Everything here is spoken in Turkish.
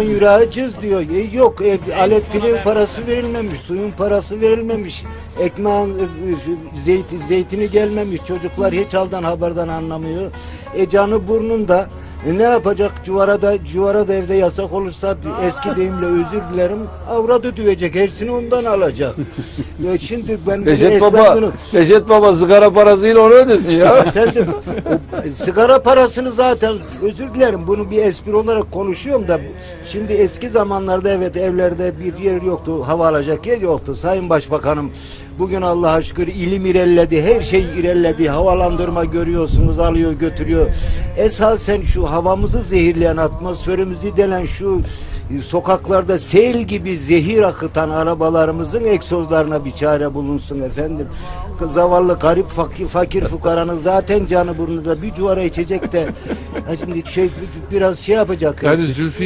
Yüreği cız diyor. E, yok e, elektriğin parası verilmemiş, suyun parası verilmemiş, ekmeğin e, e, zeyti, zeytini gelmemiş. Çocuklar hiç halden haberden anlamıyor. E canı burnunda. E, ne yapacak? Cuvarada, cuvarada evde yasak olursa eski deyimle özür dilerim. Avradı düvecek. Hepsini ondan alacak. e, şimdi ben esnaf Baba, bunu- Reşet Baba sigara parasıyla onu ödesin ya. sen de o sigara parasını zaten özür dilerim bunu bir espri olarak konuşuyorum da şimdi eski zamanlarda evet evlerde bir yer yoktu hava alacak yer yoktu Sayın Başbakanım bugün Allah'a şükür ilim ilerledi her şey ilerledi havalandırma görüyorsunuz alıyor götürüyor esasen şu havamızı zehirleyen atmosferimizi delen şu sokaklarda sel gibi zehir akıtan arabalarımızın egzozlarına bir çare bulunsun efendim. Zavallı garip fakir, fakir fukaranın zaten canı burnunda bir cuvara içecek de ha şimdi şey biraz şey yapacak. Yani Zülfü